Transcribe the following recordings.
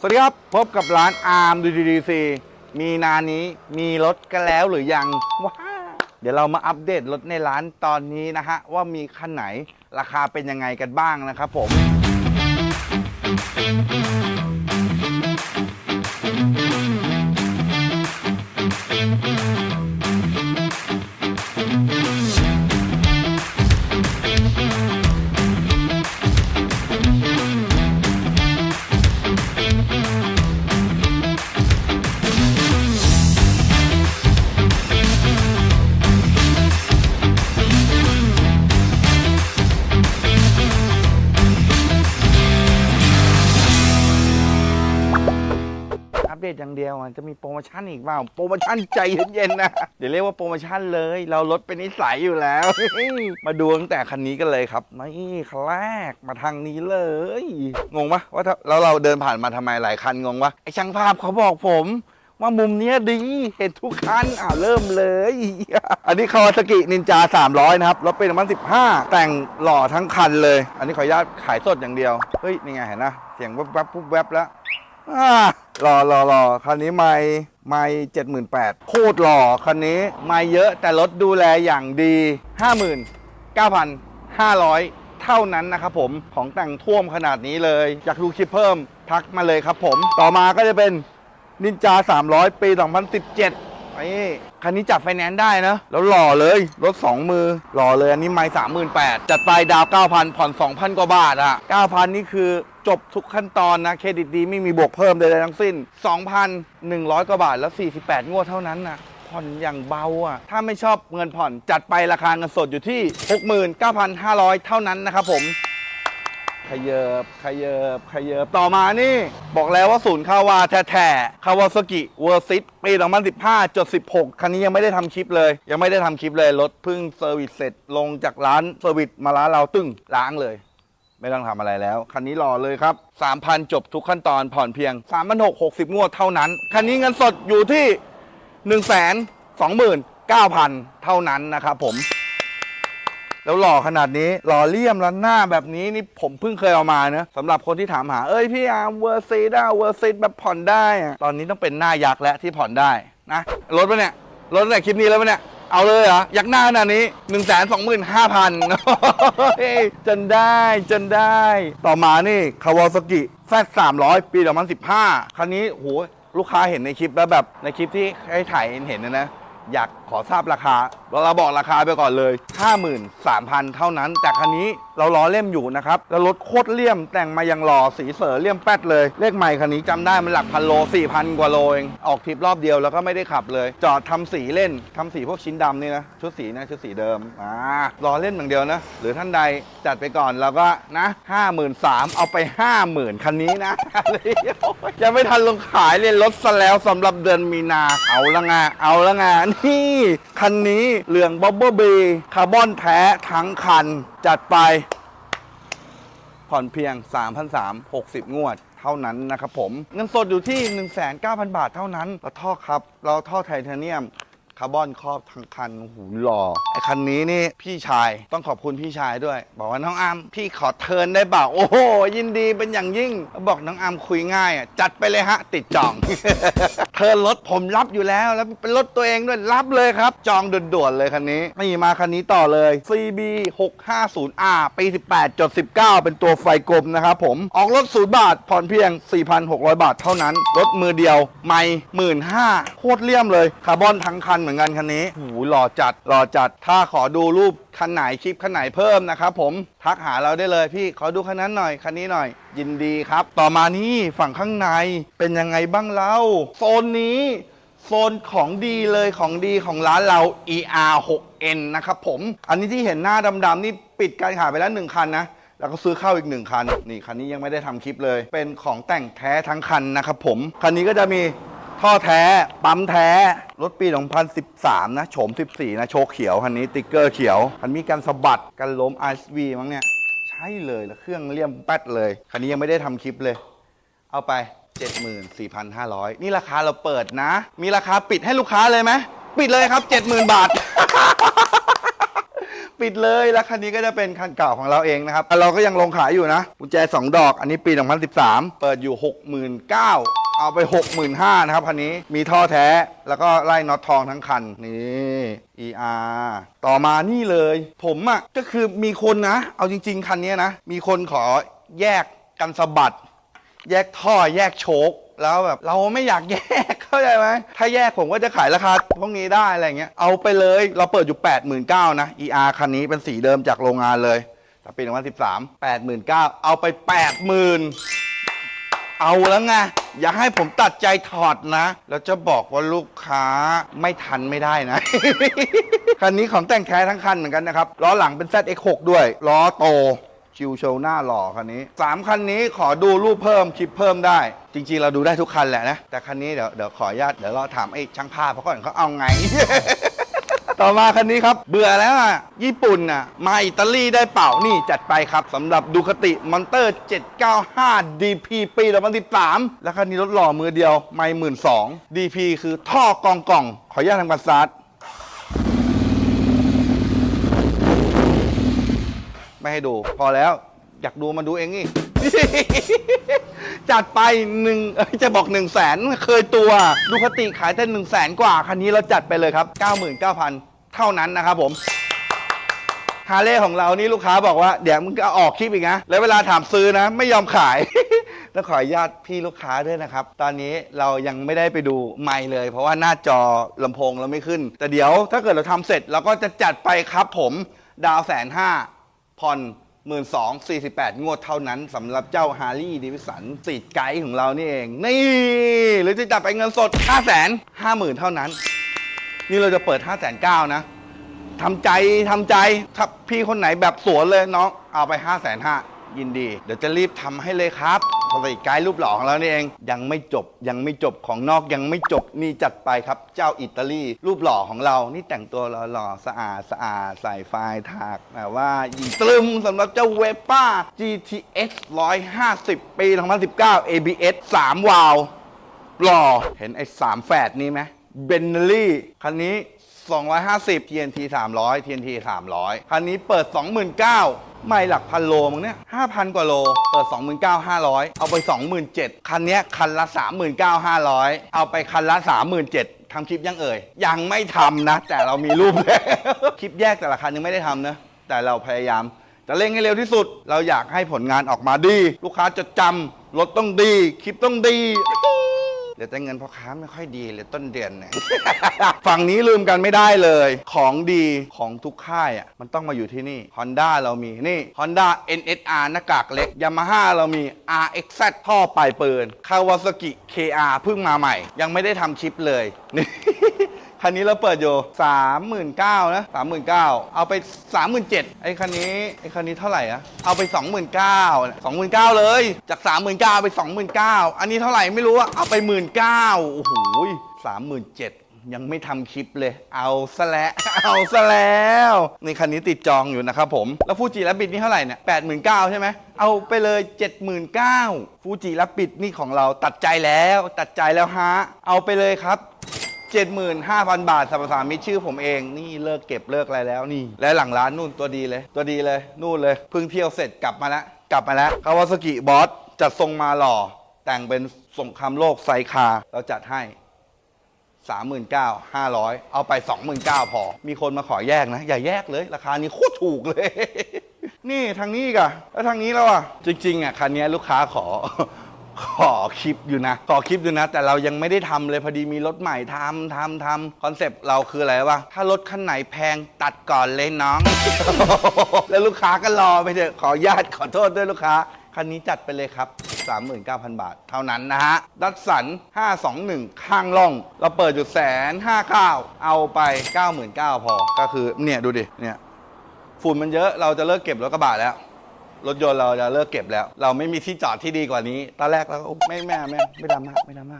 สวัสดีครับ พบกับร้านอาร์มดูดีซีมีนานี้มีรถกันแล้วหรือยังว้าเดี๋ยวเรามาอัปเดตรถในร้านตอนนี้นะฮะ ว่ามีคันไหนราคาเป็นยังไงกันบ้างนะครับผม ปเดตอย่างเดียวจะมีโปรโมชั่นอีกเปล่าโปรโมชั่นใจเย็นๆนะเดี๋ยวเรียกว่าโปรโมชั่นเลย เราลดเป็นนิสัยอยู่แล้ว มาดูตั้งแต่คันนี้กันเลยครับนี่คันแรกมาทางนี้เลย งงปะว่าถ้าแล้วเราเดินผ่านมาทำไมหลายคันงงปะไอช่างภาพเขาบอกผมว่ามุมเนี้ยดีเห็นทุกคันอ่าเริ่มเลย อันนี้คาวาซากินินจา 300 นะครับรถเป็นมัน15แต่งหล่อทั้งคันเลย อันนี้ขออนุญาตขายสดอย่างเดียว เฮ้ย นี่ไงเห็นนะ เสียงแวบๆปุ๊บแวบแล้ว อ่ารอรอรอคันนี้ไม่ไม่เจ็ดหมื่นแปดโคตรหล่อคันนี้ไม่เยอะแต่รถดูแลอย่างดีห้าหมื่นเก้าพันห้าร้อยเท่านั้นนะครับผมของแต่งท่วมขนาดนี้เลย อยากดูคลิปเพิ่มทักมาเลยครับผม ต่อมาก็จะเป็นนินจา300 ปี 2017 นี่คันนี้จับไฟแนนซ์ได้นะ แล้วหล่อเลย รถ 2 มือ หล่อเลย อันนี้ไม่สามหมื่นแปดจัดไปดาว 9,000 ผ่อน 2,000 กว่าบาทอะ9,000 นี่คือจบทุกขั้นตอนนะ เครดิตดีไม่มีบวกเพิ่มใดๆทั้งสิ้น 2,100 กว่าบาท แล้ว 48 งวดเท่านั้นนะผ่อนอย่างเบาอะ ถ้าไม่ชอบเงินผ่อนจัดไปราคาเงินสดอยู่ที่ 69,500 เท่านั้นนะครับผม ขยบขยบขยบต่อมานี่ บอกแล้วว่าศูนย์คาวาแท้ๆคาวาซากิเวอร์ซิตปี2015จด16 คันนี้ยังไม่ได้ทำคลิปเลย ยังไม่ได้ทำคลิปเลย รถเพิ่งเซอร์วิสเสร็จลงจากร้านเซอร์วิสมาร้านเราตึ้งล้างเลยไม่ต้องทำอะไรแล้ว คันนี้รอเลยครับ 3,000 จบทุกขั้นตอนผ่อนเพียง 3,600 60 งวดเท่านั้น คันนี้เงินสดอยู่ที่ 129,000 เท่านั้นนะครับผม แล้วหล่อขนาดนี้หล่อเลี่ยมแล้วหน้าแบบนี้นี่ผมเพิ่งเคยเอามาเนะสำหรับคนที่ถามหาเอ้ยพี่อาร์มเวอร์ซิดอะเวอร์ซิดแบบผ่อนได้อะตอนนี้ต้องเป็นหน้ายักษ์แล้วที่ผ่อนได้นะรถปะเนี่ยรถเนี่คลิปนี้แล้วปะเนี่ยเอาเลยเหรอยักษ์หน้าขนาดนี้1นึ่งแสนสองหมื่นห้าพันจนได้จนได้ ต่อมานี่คาวาซากิแฟดสามร้อยปีสองพันสิบห้าคันนี้โหลูกค้าเห็นในคลิปแล้วแบบในคลิปที่ให้ถ่ายเห็นนะนะ อยาก ขอทราบราคา เราบอกราคาไปก่อนเลย 53,000 เท่านั้น แต่คันนี้เราล้อเล่มอยู่นะครับ แล้วรถโคตรเลี่ยมแต่งมายังหล่อสีเสือเลี่ยมแป๊ดเลย เลขใหม่คันนี้จำได้มันหลักพันโล 4,000 กว่าโลเอง ออกทริปรอบเดียวแล้วก็ไม่ได้ขับเลย จอดทำสีเล่นทำสีพวกชิ้นดำนี่นะ ชุดสีนะชุดสีเดิมอ่าล้อเล่นอย่างเดียวนะ หรือท่านใดจัดไปก่อนแล้วก็นะ53,000เอาไป 50,000 คันนี้นะ ยังไม่ทันลงขายเลยลดซะแล้วสำหรับเดือนมีนาเอาละไงเอาละไงนี่คันนี้เหลืองบ๊อบเบอร์บีคาร์บอนแท้ทั้งคัน จัดไป ผ่อนเพียง 3,360 งวดเท่านั้นนะครับผม เงินสดอยู่ที่ 19,000 บาทเท่านั้น เราท่อครับ เราท่อไทเทเนียม คาร์บอนครอบทั้งคันหูหล่อไอ้คันนี้นี่พี่ชายต้องขอบคุณพี่ชายด้วย บอกว่าน้องอามพี่ขอเทิร์นได้เปล่าโอ้โหยินดีเป็นอย่างยิ่ง บอกน้องอามคุยง่ายอะจัดไปเลยฮะ ติดจอง เทิร์นรถผมรับอยู่แล้วแล้วเป็นรถตัวเองด้วยรับเลยครับ จองด่วนๆเลยคันนี้นี่มาคันนี้ต่อเลย CB 650R ปี 18จด19 เป็นตัวไฟกลมนะครับผมออกรถศูนย์บาทผ่อนเพียง 4,600 บาทเท่านั้น รถมือเดียว ไม่หมื่นห้าโคตรเลี่ยมเลยคาร์บอนทั้งคันเหมือนกันคันนี้หูหล่อจัดหล่อจัด ถ้าขอดูรูปคันไหนคลิปคันไหนเพิ่มนะครับผมทักหาเราได้เลยพี่ขอดูคันนั้นหน่อยคันนี้หน่อย ยินดีครับ ต่อมานี่ฝั่งข้างในเป็นยังไงบ้างเล่าโซนนี้โซนของดีเลยของดีของร้านเรา ER 6N นะครับผม อันนี้ที่เห็นหน้าดำๆนี่ปิดการขายไปแล้วหนึ่งคันนะ แล้วก็ซื้อเข้าอีกหนึ่งคัน นี่คันนี้ยังไม่ได้ทำคลิปเลย เป็นของแต่งแท้ทั้งคันนะครับผม คันนี้ก็จะมี ท่อแท้ ปั๊มแท้ รถปี 2013 นะ โฉม 14 นะ โชว์เขียว คันนี้ติ๊กเกอร์เขียว คันมีการสะบัด กันล้ม RSV มั้งเนี่ย ใช่เลยแล้วเครื่องเลี่ยมแป๊ดเลย คันนี้ยังไม่ได้ทำคลิปเลย เอาไป 74,500 นี่ราคาเราเปิดนะ มีราคาปิดให้ลูกค้าเลยไหม ปิดเลยครับ 70,000 บาท ปิดเลย แล้วคันนี้ก็จะเป็นคันเก่าของเราเองนะครับ เราก็ยังลงขายอยู่นะ กุญแจ 2 ดอก อันนี้ปี 2013 เปิดอยู่ 69,000 เอาไป 65,000นะครับคันนี้มีท่อแท้แล้วก็ไล่น็อตทองทั้งคัน นี่ ER ต่อมานี่เลย ผมอะ่ะก็คือมีคนนะ เอาจริง ๆ คันนี้นะ มีคนขอแยกกันสะบัด แยกท่อแยกโชคแล้วแบบเราไม่อยากแยกเข้าใจไหมถ้าแยกผมก็จะขายราคาพวกนี้ได้อะไรเงี้ยเอาไปเลยเราเปิดอยู่ 89,000นะ ER คันนี้เป็นสีเดิมจากโรงงานเลยแต่ปี2013 89,000เอาไป 80,000 เอาแล้วไง อย่าให้ผมตัดใจถอดนะ แล้วจะบอกว่าลูกค้าไม่ทันไม่ได้นะ คันนี้ของแต่งแท้ทั้งคันเหมือนกันนะครับ ล้อหลังเป็น ZX6 ด้วย ล้อโตชิวโชว์หน้าหล่อคันนี้ 3 คันนี้ขอดูรูปเพิ่มคลิปเพิ่มได้ จริง ๆ เราดูได้ทุกคันแหละนะ แต่คันนี้เดี๋ยวเดี๋ยวขออนุญาตเดี๋ยวเราถามไอ้ช่างภาพเขาก่อนเขาเอาไง ต่อมาคันนี้ครับ เบื่อแล้วอะ ญี่ปุ่นอะ มาอิตาลีได้เปล่า นี่จัดไปครับสำหรับดูคติมอนเตอร์ 795 DP ปี2013 แล้วคันนี้รถหล่อมือเดียว ไม่หมื่นสอง DP คือท่อกองกล่อง ขออนุญาตทำการสตาร์ทไม่ให้ดู พอแล้วอยากดูมาดูเองนี่ จัดไปหนึ่งเอ้ยจะบอกหนึ่งแสนเคยตัวดูคติขายแต่หนึ่งแสนกว่า คันนี้เราจัดไปเลยครับ 99,000 เท่านั้นนะครับผมฮาเลย์ของเรานี่ลูกค้าบอกว่า เดี๋ยวมึงก็ออกคลิปอีกนะ แล้วเวลาถามซื้อนะ ไม่ยอมขาย ต้องขออนุญาตพี่ลูกค้าด้วยนะครับ ตอนนี้เรายังไม่ได้ไปดูไมค์เลย เพราะว่าหน้าจอลำโพงเราไม่ขึ้น แต่เดี๋ยวถ้าเกิดเราทำเสร็จเราก็จะจัดไปครับผมดาวแสนห้าผ่อน หมื่นสองสี่สิบแปดงวดเท่านั้นสำหรับเจ้าฮาร์ลีดิวิสันสีไกด์ของเรานี่เอง นี่หรือจะจับไปเงินสดห้าแสนห้าหมื่นเท่านั้น นี่เราจะเปิดห้าแสนเก้านะทำใจทำใจ ถ้าพี่คนไหนแบบสวนเลยน้องเอาไป5้าแสนห้า ยินดี เดี๋ยวจะรีบทำให้เลยครับสติไกด์รูปหล่อของเรานี่เอง ยังไม่จบยังไม่จบของนอกยังไม่จบนี่จัดไปครับ เจ้าอิตาลีรูปหล่อของเรา นี่แต่งตัวหล่อๆสะอาดสะอาดใส่ไฟล์ถากแบบว่ายิงตรึมสำหรับเจ้าเวป้า GTX 150 ปี 2019 ABS 3 วาล์วหล่อเห็นไอ้สามแฝดนี้ไหมเบนเนลลี่คันนี้ 250 TNT 300 TNT 300 คันนี้เปิด 29,000ไม่หลักพันโลมั้งเนี่ย5,000 กว่าโล เปิด 29,500 เอาไป 27,000 คันเนี้ยคันละ 39,500 เอาไปคันละ 37,000ทำคลิปยังเอ่ย ยังไม่ทำนะ แต่เรามีรูปแล้วคลิปแยกแต่ละคันยังไม่ได้ทำนะ แต่เราพยายาม จะเร่งให้เร็วที่สุด เราอยากให้ผลงานออกมาดี ลูกค้าจะจำรถต้องดี คลิปต้องดี เดี๋ยวแต่เงินพ่อค้าไม่ค่อยดีเลยต้นเดือนเนี่ย ฝั่งนี้ลืมกันไม่ได้เลย ของดีของทุกค่ายอะมันต้องมาอยู่ที่นี่ Honda เรามีนี่ Honda NSR หน้ากากเล็ก Yamaha เรามี RXZ ท่อปลายปืน Kawasaki KR เพิ่งมาใหม่ ยังไม่ได้ทำคลิปเลยนี่ คันนี้เราเปิดอยู่39,000นะ39,000เอาไป37,000ไอ้คันนี้ไอ้คันนี้เท่าไหร่อะเอาไป29,000 29,000เลยจาก39,000ไป29,000อันนี้เท่าไหร่ไม่รู้อะเอาไป19,000โอ้โห37,000ยังไม่ทำคลิปเลย เอาซะแล้วเอาซะแล้วนี่คันนี้ติดจองอยู่นะครับผม แล้วฟูจิรับบิดนี่เท่าไหร่เนี่ย89,000ใช่ไหม เอาไปเลย 79,000ฟูจิรับบิดนี่ของเราตัดใจแล้ว ตัดใจแล้วฮะ เอาไปเลยครับ 75,000 บาทสรรพสามิตชื่อผมเองนี่เลิกเก็บเลิกอะไรแล้วนี่ และหลังร้านนู่นตัวดีเลย ตัวดีเลยนู่นเลยเพิ่งเที่ยวเสร็จกลับมาแล้วกลับมาแล้วคาวาสกิบอสจัดทรงมาหล่อ แต่งเป็นสงครามโลกไซคาเราจัดให้ 39,500 เอาไป 29,000 พอ มีคนมาขอแยกนะ อย่าแยกเลย ราคานี้โคตรถูกเลย นี่ทางนี้กะแล้วทางนี้แล้วอะ จริง ๆ อะ คันนี้ลูกค้าขอ ขอคลิปอยู่นะขอคลิปอยู่นะ แต่เรายังไม่ได้ทำเลยพอดีมีรถใหม่ทำทำทำคอนเซปต์เราคืออะไรวะถ้ารถคันไหนแพงตัดก่อนเลยน้อง แล้วลูกค้าก็รอไปเถอะขออนุญาตขอโทษด้วยลูกค้า คันนี้จัดไปเลยครับ 39,000 บาท เท่านั้นนะฮะ ดัตสัน 521 ข้างล่อง เราเปิดอยู่แสนห้าเก้าเอาไป 99,000พอ ก็คือเนี่ยดูดิเนี่ยฝุ่นมันเยอะเราจะเลิกเก็บรถกระบะแล้ว รถยนต์เราจะเลิกเก็บแล้ว เราไม่มีที่จอดที่ดีกว่านี้ตอนแรกเราก็ไม่แม่ไม่ไม่ดราม่าไม่ดราม่า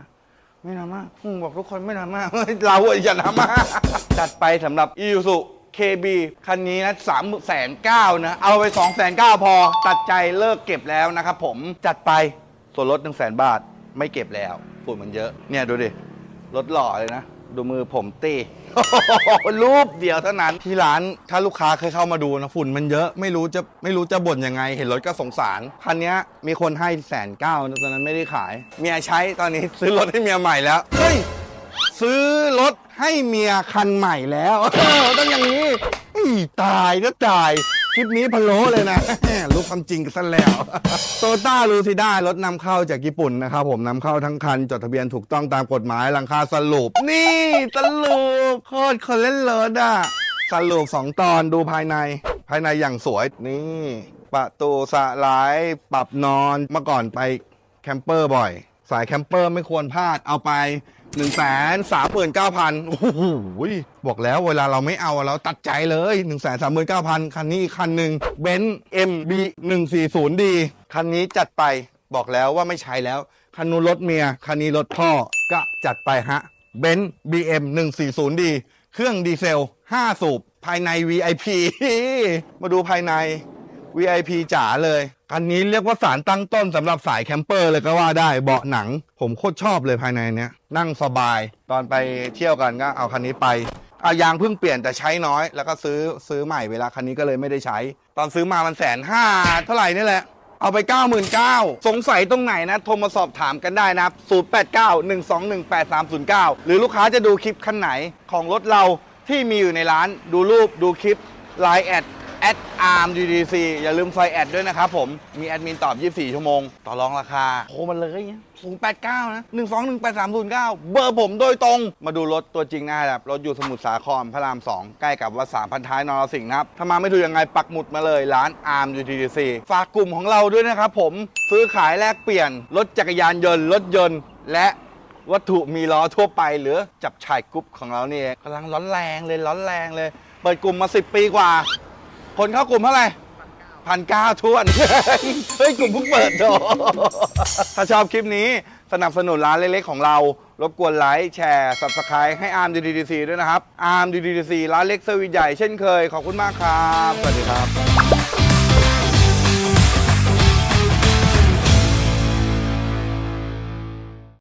ไม่ดราม่าอืมบอกทุกคนไม่ดราม่า เราอะอย่าดราม่าจัดไปสำหรับ i s u KB คันนี้นะสามแสนเก้านะ เอาไปสองแสนเก้าพอ ตัดใจเลิกเก็บแล้วนะครับผมจัดไปส่วนลดหนึ่งแสนบาทไม่เก็บแล้วฝุ่นมันเยอะเนี่ยดูดิรถหล่อเลยนะ ดูมือผมตีรูปเดียวเท่านั้น ที่ร้านถ้าลูกค้าเคยเข้ามาดูนะฝุ่นมันเยอะไม่รู้จะไม่รู้จะบ่นยังไง เห็นรถก็สงสาร คันนี้มีคนให้แสนเก้าตอนนั้นไม่ได้ขาย เมียใช้ตอนนี้ซื้อรถให้เมียใหม่แล้ว เฮ้ย ซื้อรถให้เมียคันใหม่แล้วต้องอย่างนี้ตายก็ตาย ลิปนี้พะโล้เลยนะ รู้ความจริงกันซะแล้วโตต้าลูซิด้ารถนำเข้าจากญี่ปุ่นนะครับผมนำเข้าทั้งคัน จดทะเบียนถูกต้องตามกฎหมายหลังคาสรุป นี่สรุปโคตรคนเล่นรถอะสรุปสองตอนดูภายใน ภายในอย่างสวยนี่ ประตูสลายปรับนอนเมื่อก่อนไปแคมเปอร์บ่อย สายแคมเปอร์ไม่ควรพลาดเอาไป หนึ่งแสนสามหมื่นเก้าพันโอ้โหบอกแล้วเวลาเราไม่เอาเราตัดใจเลยหนึ่งแสนสามหมื่นเก้าพันคันนี้คันหนึ่งเบนซ์เอ็มบีหนึ่งสี่ศูนย์ดีคันนี้จัดไปบอกแล้วว่าไม่ใช้แล้ว คันนู้นรถเมีย คันนี้รถพ่อก็จัดไปฮะเบนซ์บีเอ็มหนึ่งสี่ศูนย์ดีเครื่องดีเซลห้าสูบภายใน VIP มาดูภายใน VIP จ๋าเลยคันนี้เรียกว่าสารตั้งต้นสำหรับสายแคมเปอร์เลยก็ว่าได้เบาะหนัง ผมโคตรชอบเลยภายในเนี้ย นั่งสบาย ตอนไปเที่ยวกันก็เอาคันนี้ไปเอายางเพิ่งเปลี่ยนแต่ใช้น้อย แล้วก็ซื้อซื้อใหม่เวลาคันนี้ก็เลยไม่ได้ใช้ ตอนซื้อมามันแสนห้าเท่าไหร่นี่แหละ เอาไป 99,000สงสัยตรงไหนนะ โทรมาสอบถามกันได้นะครับ0891218309 หรือลูกค้าจะดูคลิปคันไหนของรถเราที่มีอยู่ในร้านดูรูปดูคลิป Line แอด แอดอาร์ม UDC อย่าลืมใส่แอดด้วยนะครับผม มีแอดมินตอบ 24 ชั่วโมง ต่อรองราคาโทรมาเลย089นะ1218309เบอร์ผมโดยตรง มาดูรถตัวจริงนะครับ รถอยู่สมุทรสาครพระราม2ใกล้กับวัดสามพันท้ายนรสิงห์นะครับ ถ้ามาไม่ถูกยังไงปักหมุดมาเลยร้านอาร์ม UDC ฝากกลุ่มของเราด้วยนะครับผมซื้อขายแลกเปลี่ยน รถจักรยานยนต์ รถยนต์ และวัตถุมีล้อทั่วไป หรือจับฉ่ายกรุ๊ปของเรานี่เองกำลังร้อนแรงเลยร้อนแรงเลย เปิดกลุ่มมา 10 ปีกว่า คนเข้ากลุ่มเท่าไหร่พันเก้าทวน เฮ้ย กลุ่มเพิ่งเปิดโดถ้าชอบคลิปนี้สนับสนุนร้านเล็กๆของเรา รบกวนไลค์แชร์ subscribe ให้อาร์มดีดีซีด้วยนะครับอาร์มดีดีซีร้านเล็กเซอร์วิสใหญ่เช่นเคย ขอบคุณมากครับ สวัสดีครับ